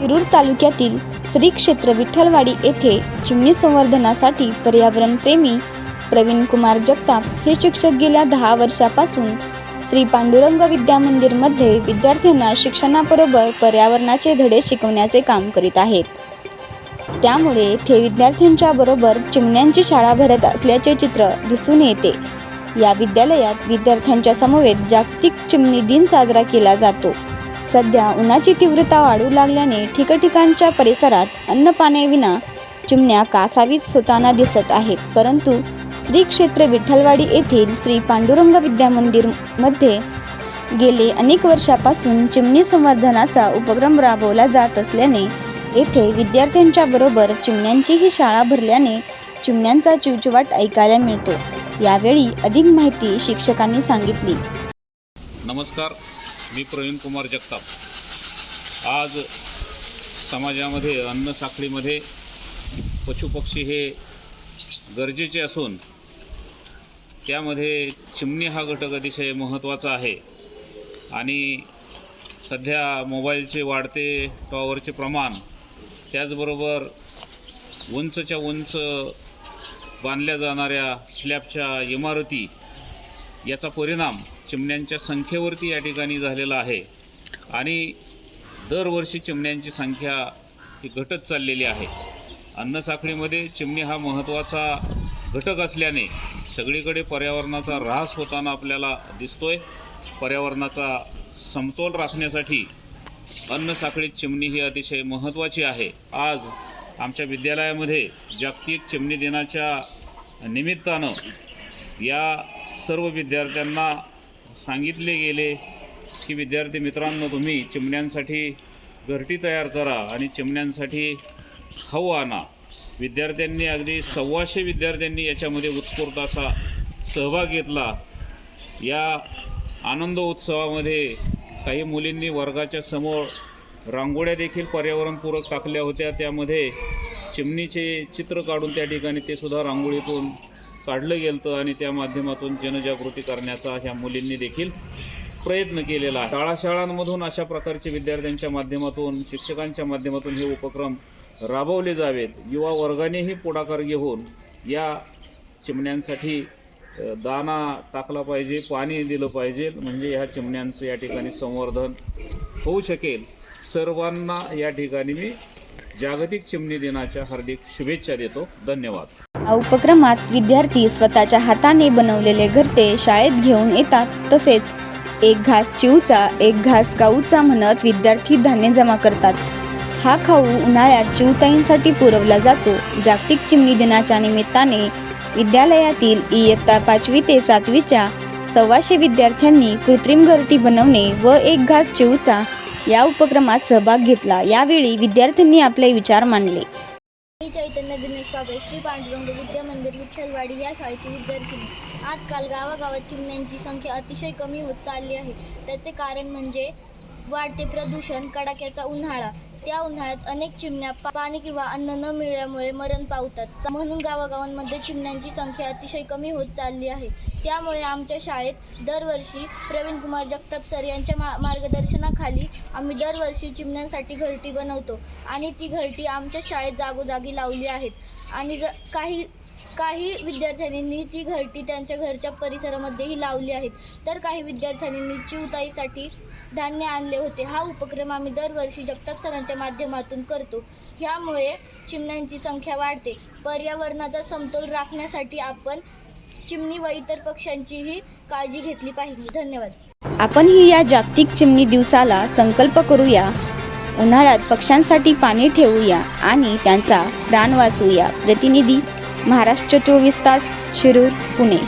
शिरूर तालुक्यातील श्री क्षेत्र विठ्ठलवाडी येथे चिमणी संवर्धनासाठी पर्यावरणप्रेमी प्रवीण कुमार जगताप हे शिक्षक गेल्या दहा वर्षापासून श्री पांडुरंग विद्या मंदिरमध्ये विद्यार्थ्यांना शिक्षणाबरोबर पर्यावरणाचे धडे शिकवण्याचे काम करीत आहेत. त्यामुळे येथे विद्यार्थ्यांच्या बरोबर चिमण्यांची शाळा भरत असल्याचे चित्र दिसून येते. या विद्यालयात विद्यार्थ्यांच्या समवेत जागतिक चिमणी दिन साजरा केला जातो. सध्या उन्हाची तीव्रता वाढू लागल्याने ठिकठिकाणच्या परिसरात अन्नपाण्याविना चिमण्या कासावीत होताना दिसत आहेत. परंतु श्री क्षेत्र विठ्ठलवाडी येथील श्री पांडुरंग विद्या मंदिरमध्ये गेले अनेक वर्षापासून चिमणी संवर्धनाचा उपक्रम राबवला जात असल्याने येथे विद्यार्थ्यांच्या बरोबर चिमण्यांचीही शाळा भरल्याने चिमण्यांचा चिवचिवाट ऐकायला मिळतो. यावेळी अधिक माहिती शिक्षकांनी सांगितली. नमस्कार. मी प्रवीण कुमार जगताप. आज समाजामध्ये अन्न साखळीमध्ये पशुपक्षी हे गरजेचे असून त्यामध्ये चिमणी हा घटक अतिशय महत्त्वाचा आहे. आणि सध्या मोबाईलचे वाढते टॉवरचे प्रमाण त्याचबरोबर उंचच्या उंच बांधल्या जाणाऱ्या स्लॅबच्या इमारती याचा परिणाम चिमण्यांच्या संख्येवरती या ठिकाणी झालेला आहे. आणि दरवर्षी चिमण्यांची संख्या ही घटत चाललेली आहे. अन्नसाखळीमध्ये चिमणी हा महत्त्वाचा घटक असल्याने सगळीकडे पर्यावरणाचा ऱ्हास होताना आपल्याला दिसतोय. पर्यावरणाचा समतोल राखण्यासाठी अन्नसाखळीत चिमणी ही अतिशय महत्त्वाची आहे. आज आमच्या विद्यालयामध्ये जागतिक चिमणी दिनाच्या निमित्तानं या सर्व विद्यार्थ्यांना सांगितले गेले की विद्यार्थी मित्रांनो तुम्ही चिमण्यांसाठी घरटी तयार करा आणि चिमण्यांसाठी खाऊ आणा. विद्यार्थ्यांनी अगदी सव्वाशे विद्यार्थ्यांनी याच्यामध्ये उत्स्फूर्त असा सहभाग घेतला. या आनंद उत्सवामध्ये काही मुलींनी वर्गाच्या समोर रांगोळ्या देखील पर्यावरणपूरक टाकल्या होत्या. त्यामध्ये चिमणीचे चित्र काढून त्या ठिकाणी ते सुद्धा रांगोळीतून काढलं गेलं आणि त्या माध्यमातून जनजागृती करण्याचा ह्या मुलींनी देखील प्रयत्न केलेला आहे. शाळा शाळांमधून अशा प्रकारचे विद्यार्थ्यांच्या माध्यमातून शिक्षकांच्या माध्यमातून हे उपक्रम राबवले जावेत. युवा वर्गानेही पुढाकार घेऊन या चिमण्यांसाठी दाना टाकला पाहिजे पाणी दिलं पाहिजे. म्हणजे ह्या चिमण्यांचं या ठिकाणी संवर्धन होऊ शकेल. सर्वांना या ठिकाणी मी जागतिक चिमणी दिनाच्या हार्दिक शुभेच्छा देतो. धन्यवाद. उपक्रमात विद्यार्थी स्वतःच्या हाताने बनवलेले घरटे शाळेत घेऊन येतात. तसेच एक घास चिवचा एक घास काऊचा म्हणत विद्यार्थी धान्य जमा करतात. हा खाऊ उन्हाळ्यात चिवताईंसाठी पुरवला जातो. जागतिक चिमणी दिनाच्या निमित्ताने विद्यालयातील इयत्ता पाचवी ते सातवीच्या सव्वाशे विद्यार्थ्यांनी कृत्रिम घरटी बनवणे व एक घास चिवचा या उपक्रमात सहभाग घेतला. यावेळी विद्यार्थ्यांनी आपले विचार मांडले. मी चैतन्य दिनेश बाबे श्री पांडुरंग विद्या मंदिर विठ्ठलवाडी या शाळेची विद्यार्थिनी. आजकाल गावागावात चिमण्यांची संख्या अतिशय कमी होत चालली आहे. त्याचे कारण म्हणजे वाढते प्रदूषण कडाक्याचा उन्हाळा. त्या उन्हाळ्यात अनेक चिमण्या पाणी किंवा अन्न न मिळाल्यामुळे मरण पावतात. म्हणून गावागावांमध्ये चिमण्यांची संख्या अतिशय कमी होत चालली आहे. त्यामुळे आमच्या शाळेत दरवर्षी प्रवीण कुमार जगताप सर यांच्या मा मार्गदर्शनाखाली आम्ही दरवर्षी चिमण्यांसाठी घरटी बनवतो. आणि ती घरटी आमच्या शाळेत जागोजागी लावली आहेत. आणि ज काही काही विद्यार्थ्यांनी ती घरटी त्यांच्या घरच्या परिसरामध्येही लावली आहेत. तर काही विद्यार्थ्यांनी चिवताईसाठी धान्य आणले होते. हा उपक्रम आम्ही दरवर्षी जगताप सरांच्या माध्यमातून करतो. ह्यामुळे चिमण्यांची संख्या वाढते. पर्यावरणाचा समतोल राखण्यासाठी आपण चिमणी व इतर पक्ष्यांचीही काळजी घेतली पाहिजे. धन्यवाद. आपणही या जागतिक चिमणी दिवसाला संकल्प करूया. उन्हाळ्यात पक्ष्यांसाठी पाणी ठेवूया आणि त्यांचा प्राण वाचवूया. प्रतिनिधी महाराष्ट्र चोवीस तास शिरूर पुणे.